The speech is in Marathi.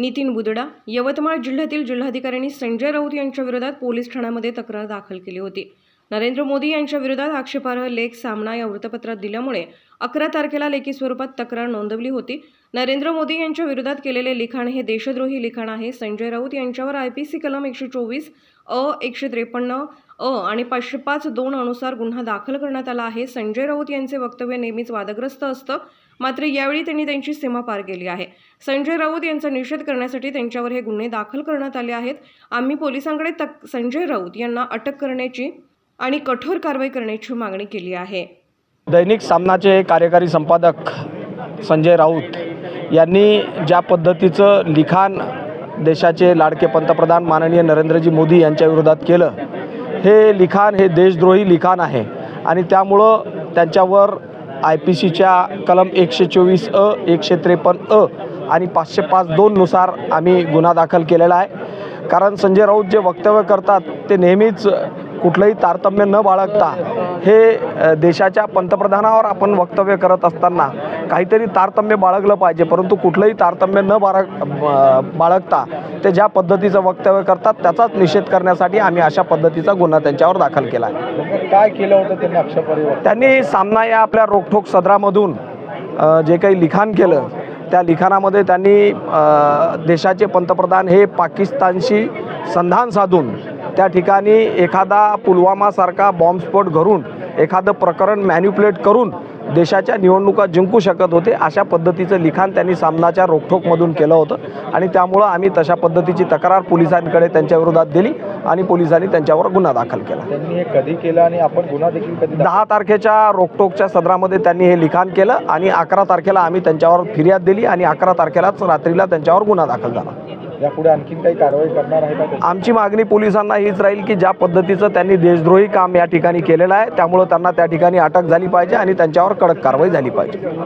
नितीन बुदडा यवतमाळ जिल्ह्यातील जिल्हाधिकाऱ्यांनी संजय राऊत यांच्या विरोधात पोलीस ठाण्यामध्ये तक्रार दाखल केली होती. नरेंद्र मोदी यांच्या विरोधात आक्षेपार्ह लेख सामना या वृत्तपत्रात दिल्यामुळे अकरा तारखेला लेखी स्वरूपात तक्रार नोंदवली होती. नरेंद्र मोदी यांच्या विरोधात केलेले लिखाण हे देशद्रोही लिखाण आहे. संजय राऊत यांच्यावर आय पी सी कलम एकशे चोवीस अ एकशे त्रेपन्न अ आणि पाचशे पाच दोन अनुसार गुन्हा दाखल करण्यात आला आहे. संजय राऊत यांचे वक्तव्य नेहमीच वादग्रस्त असतं. मात्र यावेळी त्यांनी त्यांची सीमा पार केली आहे. संजय राऊत यांचा निषेध करण्यासाठी त्यांच्यावर हे गुन्हे दाखल करण्यात आले आहेत. आम्ही पोलिसांकडे तक संजय राऊत यांना अटक करण्याची आणि कठोर कारवाई करण्याची मागणी केली आहे. दैनिक सामनाचे कार्यकारी संपादक संजय राऊत यांनी ज्या पद्धतीचं लिखाण देशाचे लाडके पंतप्रधान माननीय नरेंद्रजी मोदी यांच्या विरोधात केलं हे लिखाण हे देशद्रोही लिखाण आहे आणि त्यामुळं त्यांच्यावर आय पी सीच्या कलम एकशे चोवीस अ एकशे त्रेपन्न अ आणि पाचशे पाच दोननुसार आम्ही गुन्हा दाखल केलेला आहे. कारण संजय राऊत जे वक्तव्य करतात ते नेहमीच कुठलंही तारतम्य न बाळगता हे देशाच्या पंतप्रधानावर आपण वक्तव्य करत असताना काहीतरी तारतम्य बाळगलं पाहिजे परंतु कुठलंही तारतम्य न बाळग बाळगता ते ज्या पद्धतीचं वक्तव्य करतात त्याचाच निषेध करण्यासाठी आम्ही अशा पद्धतीचा गुन्हा त्यांच्यावर दाखल केला आहे. नेमकं काय केलं होतं त्यांनी त्यांनी सामना या आपल्या रोखठोक सदरामधून जे काही लिखाण केलं त्या लिखाणामध्ये त्यांनी देशाचे पंतप्रधान हे पाकिस्तानशी संधान साधून त्या ठिकाणी एखादा पुलवामासारखा बॉम्बस्फोट घडून एखादं प्रकरण मॅन्युप्युलेट करून देशाच्या निवडणुका जिंकू शकत होते अशा पद्धतीचं लिखाण त्यांनी सामनाच्या रोखठोकमधून केलं होतं. आणि त्यामुळं आम्ही तशा पद्धतीची तक्रार पोलिसांकडे त्यांच्या विरोधात दिली आणि पोलिसांनी त्यांच्यावर गुन्हा दाखल केला. त्यांनी हे कधी केलं आणि आपण गुन्हा देखील कधी दहा तारखेच्या रोकटोकच्या सदरामध्ये त्यांनी हे लिखाण केलं आणि अकरा तारखेला आम्ही त्यांच्यावर फिर्याद दिली आणि अकरा तारखेलाच रात्रीला त्यांच्यावर गुन्हा दाखल झाला. यापुढे आणखीन काही कारवाई करणार आहे का आमची मागणी पोलिसांना हीच राहील की ज्या पद्धतीचं त्यांनी देशद्रोही काम या ठिकाणी केलेलं आहे त्यामुळं त्यांना त्या ठिकाणी अटक झाली पाहिजे आणि त्यांच्यावर कडक कारवाई झाली पाहिजे.